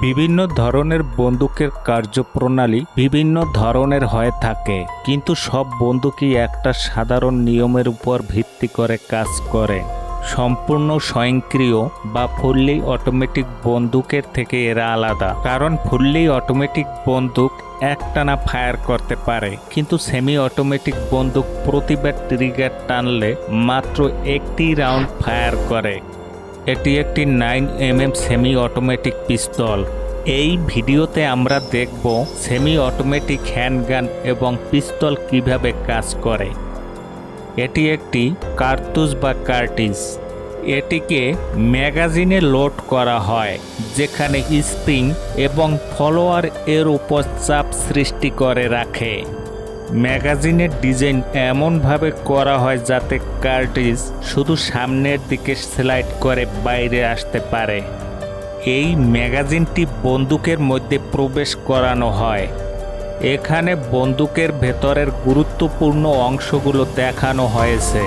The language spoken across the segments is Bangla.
বিভিন্ন ধরনের বন্দুকের কার্যপ্রণালী বিভিন্ন ধরনের হয়ে থাকে। কিন্তু সব বন্দুকই একটা সাধারণ নিয়মের উপর ভিত্তি করে কাজ করে। সম্পূর্ণ স্বয়ংক্রিয় বা ফুললি অটোমেটিক বন্দুকের থেকে এরা আলাদা। কারণ ফুললি অটোমেটিক বন্দুক একটানা ফায়ার করতে পারে। কিন্তু সেমি অটোমেটিক বন্দুক প্রতিবার ট্রিগার টানলে মাত্র একটি রাউন্ড ফায়ার করে। এটি একটি nine M M semi automatic pistol. এই ভিডিওতে আমরা দেখব সেমি অটোমেটিক হ্যান্ডগান এবং পিস্তল কীভাবে কাজ করে। এটি একটি কার্তুজ বা কার্টিজ। এটিকে ম্যাগাজিনে লোড করা হয়, যেখানে স্প্রিং এবং ফলোয়ার এর উপর চাপ সৃষ্টি করে রাখে। ম্যাগাজিনের ডিজাইন এমনভাবে করা হয় যাতে কার্টিজ শুধু সামনের দিকে স্লাইড করে বাইরে আসতে পারে। এই ম্যাগাজিনটি বন্দুকের মধ্যে প্রবেশ করানো হয়। এখানে বন্দুকের ভেতরের গুরুত্বপূর্ণ অংশগুলো দেখানো হয়েছে।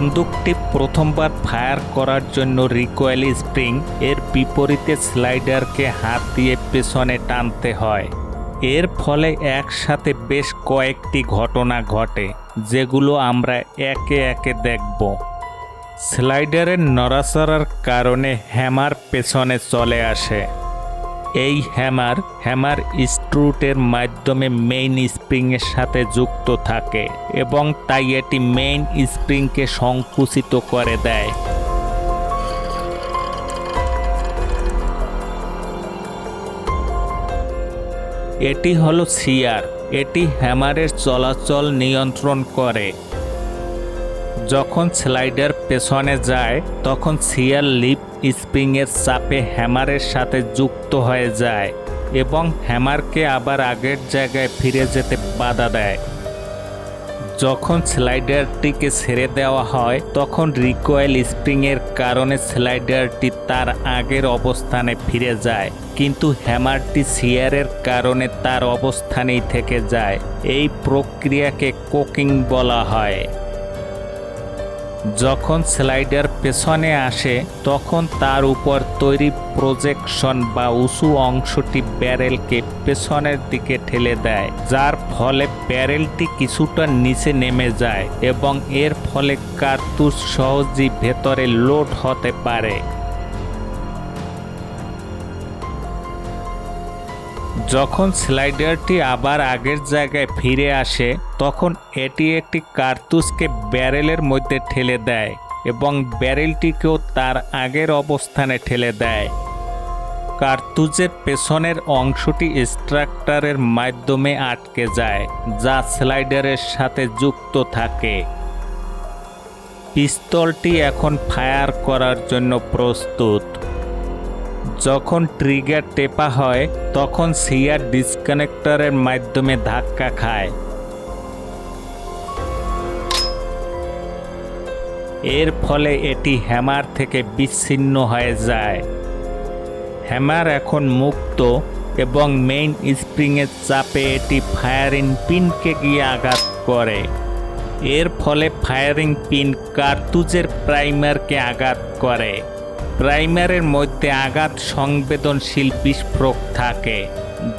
বন্দুকটি প্রথমবার ফায়ার করার জন্য রিকয়েল স্প্রিং এর বিপরীতে স্লাইডারকে হাত দিয়ে পেছনে টানতে হয়। এর ফলে একসাথে বেশ কয়েকটি ঘটনা ঘটে, যেগুলো আমরা একে একে দেখব। স্লাইডারের নড়াচড়ার কারণে হ্যামার পেছনে চলে আসে। এই হ্যামার হ্যামার স্ট্রুটের মাধ্যমে মেইন স্প্রিংয়ের সাথে যুক্ত থাকে এবং তাই এটি মেইন স্প্রিংকে সংকুচিত করে দেয়। এটি হলো সিয়ার এটি হ্যামারের চলাচল নিয়ন্ত্রণ করে। যখন স্লাইডার পেছনে যায়, তখন সিয়ার লিপ স্প্রিংয়ের চাপে হ্যামারের সাথে যুক্ত হয়ে যায় এবং হ্যামারকে আবার আগের জায়গায় ফিরে যেতে বাধা দেয়। যখন স্লাইডারটিকে ছেড়ে দেওয়া হয়, তখন রিকয়েল স্প্রিংয়ের কারণে স্লাইডারটি তার আগের অবস্থানে ফিরে যায়, কিন্তু হ্যামারটি সিয়ারের কারণে তার অবস্থানেই থেকে যায়। এই প্রক্রিয়াকে কোকিং বলা হয়। যখন স্লাইডার পেছনে আসে, তখন তার উপর তৈরি প্রজেকশন বা উঁচু অংশটি ব্যারেলকে পেছনের দিকে ঠেলে দেয়, যার ফলে ব্যারেলটি কিছুটা নিচে নেমে যায় এবং এর ফলে কার্তুস সহজেই ভেতরে লোড হতে পারে। যখন স্লাইডারটি আবার আগের জায়গায় ফিরে আসে, তখন এটি একটি কার্তুসকে ব্যারেলের মধ্যে ঠেলে দেয় এবং ব্যারেলটিকেও তার আগের অবস্থানে ঠেলে দেয়। কার্তুজের পেছনের অংশটি স্ট্রাকটারের মাধ্যমে আটকে যায়, যা স্লাইডারের সাথে যুক্ত থাকে। পিস্তলটি এখন ফায়ার করার জন্য প্রস্তুত। যখন ট্রিগার টেপা হয়, তখন সিয়ার ডিসকানেক্টরের মাধ্যমে ধাক্কা খায়। এর ফলে এটি হ্যামার থেকে বিচ্ছিন্ন হয়ে যায়। হ্যামার এখন মুক্ত এবং মেইন স্প্রিংয়ের চাপে এটি ফায়ারিং পিনকে গিয়ে আঘাত করে। এর ফলে ফায়ারিং পিন কার্তুজের প্রাইমারকে আঘাত করে। প্রাইমারের মধ্যে আঘাত সংবেদনশীল বিস্ফোরক থাকে,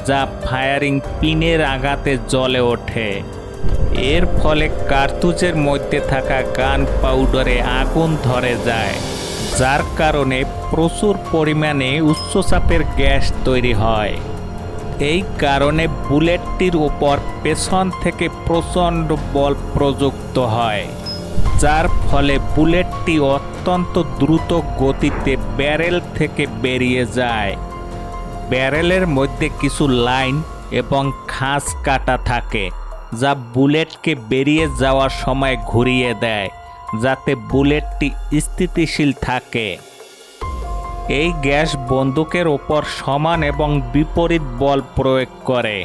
যা ফায়ারিং পিনের আঘাতে জ্বলে ওঠে। এর ফলে কার্তুজের মধ্যে থাকা গান পাউডারে আগুন ধরে যায়, যার কারণে প্রচুর পরিমাণে উচ্চচাপের গ্যাস তৈরি হয়। এই কারণে বুলেটটির উপর পেছন থেকে প্রচণ্ড বল প্রযুক্ত হয়। যার ফলে বুলেটটি অত্যন্ত দ্রুত গতিতে ব্যারেল থেকে বেরিয়ে যায়। ব্যারেলের মধ্যে কিছু লাইন এবং খাঁজ কাটা থাকে, যা বুলেটকে বেরিয়ে যাওয়ার সময় ঘুরিয়ে দেয়, যাতে বুলেটটি স্থিতিশীল থাকে। এই গ্যাস বন্দুকের ওপর সমান এবং বিপরীত বল প্রয়োগ করে।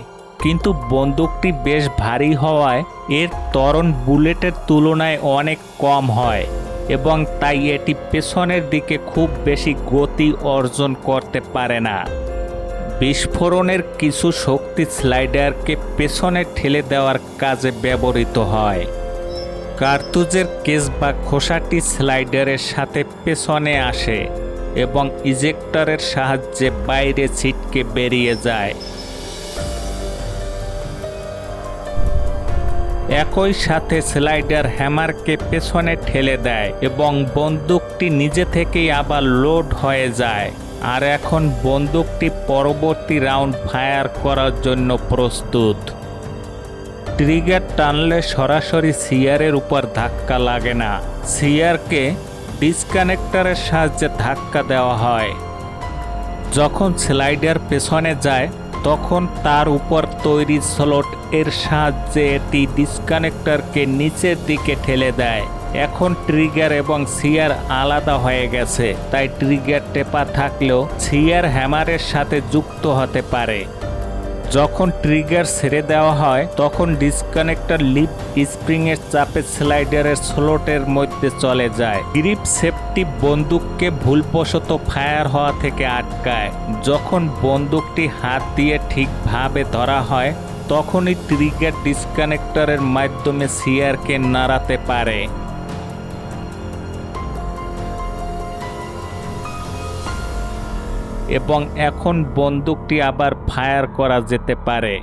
কিন্তু বন্দুকটি বেশ ভারী হওয়ায় এর ত্বরণ বুলেটের তুলনায় অনেক কম হয় এবং তাই এটি পেছনের দিকে খুব বেশি গতি অর্জন করতে পারে না। বিস্ফোরণের কিছু শক্তি স্লাইডারকে পেছনে ঠেলে দেওয়ার কাজে ব্যবহৃত হয়। কার্তুজের কেস বা খোসাটি স্লাইডারের সাথে পেছনে আসে এবং ইজেক্টরের সাহায্যে বাইরে ছিটকে বেরিয়ে যায়। একই সাথে স্লাইডার হ্যামারকে পেছনে ঠেলে দেয় এবং বন্দুকটি নিজে থেকেই আবার লোড হয়ে যায়। আর এখন বন্দুকটি পরবর্তী রাউন্ড ফায়ার করার জন্য প্রস্তুত। ট্রিগার টানলে সরাসরি সিয়ারের উপর ধাক্কা লাগে না। সিয়ারকে ডিসকানেক্টরের সাহায্যে ধাক্কা দেওয়া হয়। যখন স্লাইডার পেছনে যায় তখন তার উপর তৈরি স্লট এর সাহায্যে এটি ডিসকানেক্টরকে নিচের দিকে ঠেলে দেয়। এখন ট্রিগার এবং সিয়ার আলাদা হয়ে গেছে, তাই ট্রিগার টেপা থাকলেও সিয়ার হ্যামারের সাথে যুক্ত হতে পারে। যখন ট্রিগার ছেড়ে দেওয়া হয়, তখন ডিসকানেক্টর লিপ স্প্রিংয়ের চাপে স্লাইডারের স্লোটের মধ্যে চলে যায়। গ্রিপ সেফটি বন্দুককে ভুলবশত ফায়ার হওয়া থেকে আটকায়। যখন বন্দুকটি হাত দিয়ে ঠিকভাবে ধরা হয়, তখনই ট্রিগার ডিসকানেক্টরের মাধ্যমে সিয়ারকে নাড়াতে পারে। এবং এখন বন্দুকটি আবার ফায়ার করা যেতে পারে।